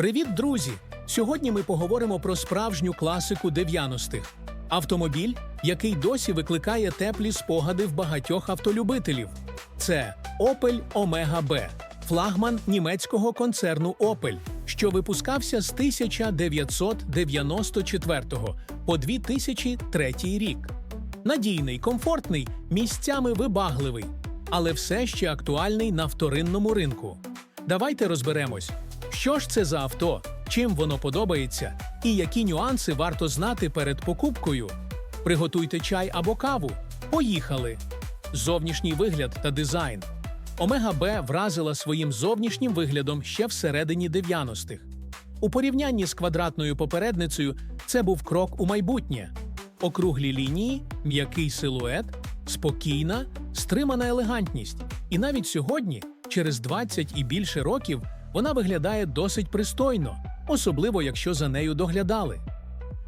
Привіт, друзі! Сьогодні ми поговоримо про справжню класику 90-х. Автомобіль, який досі викликає теплі спогади в багатьох автолюбителів. Це Opel Omega B, флагман німецького концерну Opel, що випускався з 1994 по 2003 рік. Надійний, комфортний, місцями вибагливий, але все ще актуальний на вторинному ринку. Давайте розберемось, що ж це за авто, чим воно подобається, і які нюанси варто знати перед покупкою. Приготуйте чай або каву. Поїхали! Зовнішній вигляд та дизайн. Омега Б вразила своїм зовнішнім виглядом ще всередині 90-х. У порівнянні з квадратною попередницею це був крок у майбутнє. Округлі лінії, м'який силует, спокійна, стримана елегантність. І навіть сьогодні, через 20 і більше років, вона виглядає досить пристойно, особливо якщо за нею доглядали.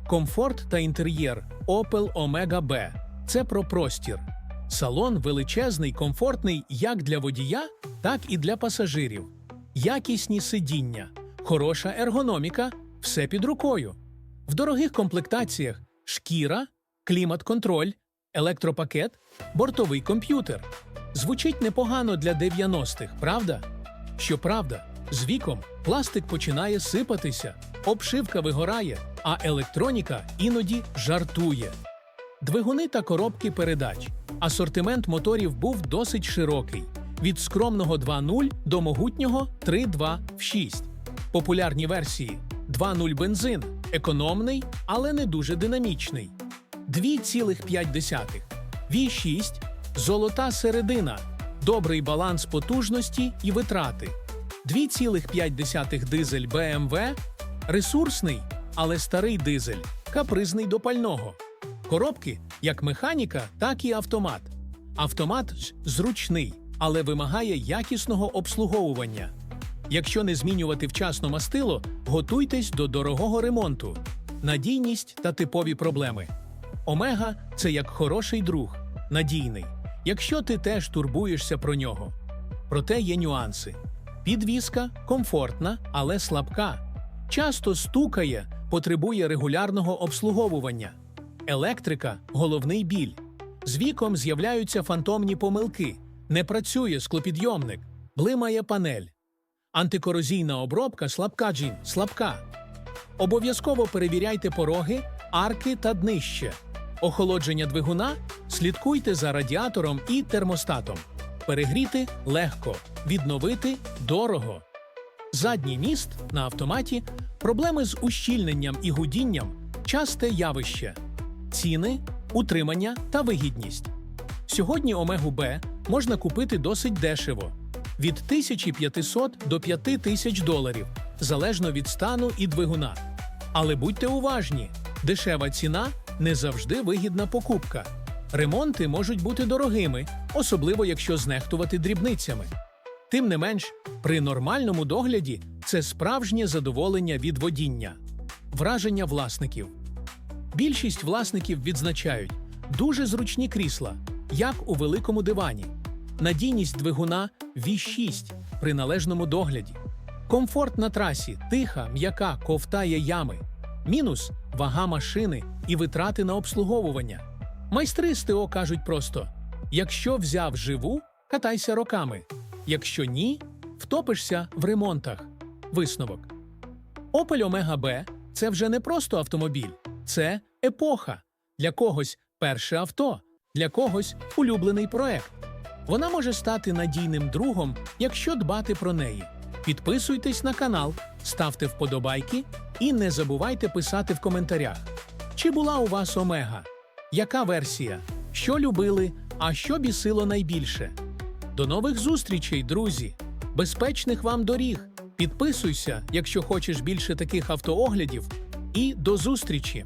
Комфорт та інтер'єр Opel Omega B – це про простір. Салон величезний, комфортний як для водія, так і для пасажирів. Якісні сидіння, хороша ергономіка, все під рукою. В дорогих комплектаціях шкіра, клімат-контроль, електропакет, бортовий комп'ютер. Звучить непогано для 90-х, правда? Щоправда, з віком пластик починає сипатися, обшивка вигорає, а електроніка іноді жартує. Двигуни та коробки передач. Асортимент моторів був досить широкий від скромного 2.0 до могутнього 3.2 в 6. Популярні версії 2.0 бензин, економний, але не дуже динамічний. 2,5. V6 золота середина, добрий баланс потужності і витрати. 2,5 дизель BMW ресурсний, але старий дизель, капризний до пального. Коробки як механіка, так і автомат. Автомат зручний, але вимагає якісного обслуговування. Якщо не змінювати вчасно мастило, готуйтесь до дорогого ремонту, надійність та типові проблеми. Омега це як хороший друг, надійний, якщо ти теж турбуєшся про нього. Проте є нюанси. Підвізка комфортна, але слабка. Часто стукає, потребує регулярного обслуговування. Електрика головний біль. З віком з'являються фантомні помилки, не працює склопідйомник, блимає панель. Антикорозійна обробка слабка джін, слабка. Обов'язково перевіряйте пороги, арки та днище. Охолодження двигуна слідкуйте за радіатором і термостатом. Перегріти легко, відновити дорого. Задній міст на автоматі, проблеми з ущільненням і гудінням часте явище, ціни, утримання та вигідність. Сьогодні Омегу Б можна купити досить дешево від 1500 до 5000 доларів, залежно від стану і двигуна. Але будьте уважні, дешева ціна не завжди вигідна покупка. Ремонти можуть бути дорогими, особливо якщо знехтувати дрібницями. Тим не менш, при нормальному догляді це справжнє задоволення від водіння, враження власників. Більшість власників відзначають дуже зручні крісла, як у великому дивані, надійність двигуна V6 при належному догляді, комфорт на трасі, тиха, м'яка, ковтає ями, мінус вага машини і витрати на обслуговування. Майстри з кажуть просто: якщо взяв живу, катайся роками, якщо ні, втопишся в ремонтах. Висновок. Opel Omega B – це вже не просто автомобіль, це епоха. Для когось перше авто, для когось улюблений проект. Вона може стати надійним другом, якщо дбати про неї. Підписуйтесь на канал, ставте вподобайки і не забувайте писати в коментарях. Чи була у вас Омега? Яка версія? Що любили, а що бісило найбільше? До нових зустрічей, друзі! Безпечних вам доріг! Підписуйся, якщо хочеш більше таких автооглядів. І до зустрічі!